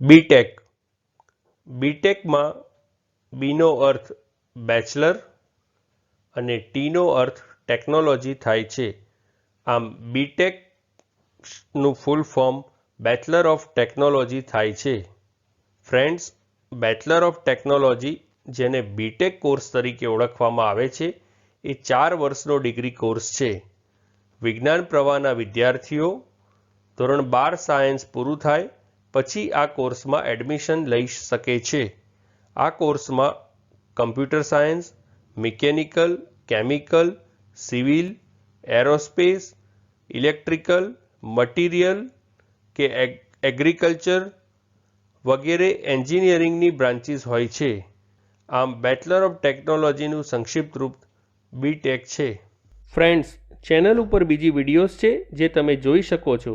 BTech બીટેકમાં બીનો અર્થ bachelor અને ટીનો અર્થ technology થાય છે. આમ બીટેકનું full form bachelor of technology થાય છે. ફ્રેન્ડ્સ બેચલર ઓફ ટેકનોલોજી જેને બીટેક કોર્સ તરીકે ઓળખવામાં આવે છે, એ ચાર વર્ષનો ડિગ્રી કોર્સ છે. વિજ્ઞાન પ્રવાહના વિદ્યાર્થીઓ, ધોરણ બાર સાયન્સ પૂરું થાય પછી આ કોર્સમાં એડમિશન લઈ શકે છે. આ કોર્સમાં computer science, mechanical, chemical, civil, aerospace, electrical, material કે એગ્રીકલ્ચર વગેરે એન્જિનિયરિંગની બ્રાન્ચીસ હોય છે. આમ બેચલર ઓફ ટેકનોલોજીનું સંક્ષિપ્ત રૂપ બીટેક છે. ફ્રેન્ડ્સ, ચેનલ ઉપર બીજી વિડીયોઝ છે જે તમે જોઈ શકો છો.